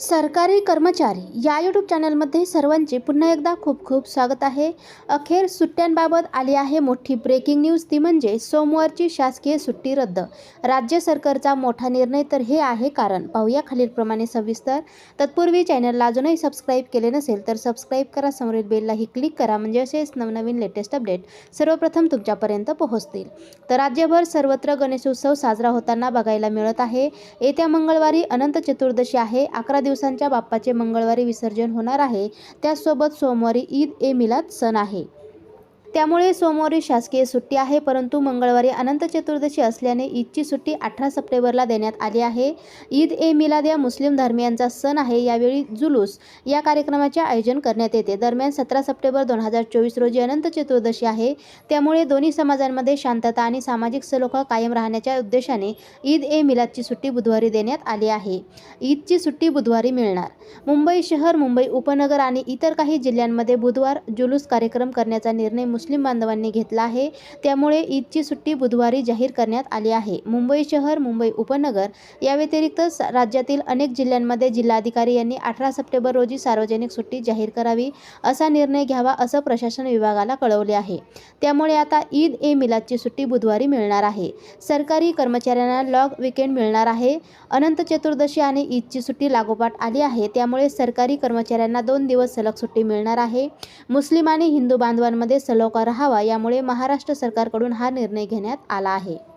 सरकारी कर्मचारी या यूट्यूब चॅनलमध्ये सर्वांचे पुन्हा एकदा खूप खूप स्वागत आहे. अखेर सुट्ट्यांबाबत आली आहे मोठी ब्रेकिंग न्यूज ती म्हणजे सोमवारची शासकीय सुट्टी रद्द. राज्य सरकारचा मोठा निर्णय तर हे आहे कारण पाहूया खालीलप्रमाणे सविस्तर. तत्पूर्वी चॅनलला अजूनही सबस्क्राईब केले नसेल तर सबस्क्राईब करा. समोरील बेललाही क्लिक करा. म्हणजे असेच नवनवीन लेटेस्ट अपडेट सर्वप्रथम तुमच्यापर्यंत पोहोचतील. तर राज्यभर सर्वत्र गणेशोत्सव साजरा होताना बघायला मिळत आहे. येत्या मंगळवारी अनंत चतुर्दशी आहे. अकरा दिवसांच्या बाप्पाचे मंगळवारी विसर्जन होणार आहे. त्याचसोबत सोमवारी ईद ए मिलाद सण आहे. त्यामुळे सोमवारी शासकीय सुट्टी आहे परंतु मंगळवारी अनंत चतुर्दशी असल्याने ईदची सुट्टी अठरा सप्टेंबरला देण्यात आली आहे. ईद ए मिलाद या मुस्लिम धर्मियांचा सण आहे. यावेळी जुलूस या कार्यक्रमाचे आयोजन करण्यात येते. दरम्यान सतरा सप्टेंबर दोन हजार चोवीस रोजी अनंत चतुर्दशी आहे. त्यामुळे दोन्ही समाजांमध्ये शांतता आणि सामाजिक सलोखा कायम राहण्याच्या उद्देशाने ईद ए मिलादची सुट्टी बुधवारी देण्यात आली आहे. ईदची सुट्टी बुधवारी मिळणार. मुंबई शहर मुंबई उपनगर आणि इतर काही जिल्ह्यांमध्ये बुधवार जुलूस कार्यक्रम करण्याचा निर्णय मुस्लिम मुस्लिम बांधवांनी घेतला आहे. त्यामुळे ईदची सुट्टी बुधवारी जाहीर करण्यात आली आहे. मुंबई शहर मुंबई उपनगर या व्यतिरिक्त स- राज्यातील अनेक जिल्ह्यांमध्ये जिल्हाधिकारी यांनी अठरा सप्टेंबर रोजी सार्वजनिक सुट्टी जाहीर करावी असा निर्णय घ्यावा असं प्रशासन विभागाला कळवले आहे. त्यामुळे आता ईद ए मिलादची सुट्टी बुधवारी मिळणार आहे. सरकारी कर्मचाऱ्यांना लॉग विकेंड मिळणार आहे. अनंत चतुर्दशी आणि ईदची सुट्टी लागोपाठ आली आहे. त्यामुळे सरकारी कर्मचाऱ्यांना दोन दिवस सलग सुट्टी मिळणार आहे. मुस्लिम आणि हिंदू बांधवांमध्ये सलोखा राहावा यामुळे महाराष्ट्र सरकारकडून हा निर्णय घेण्यात आला आहे.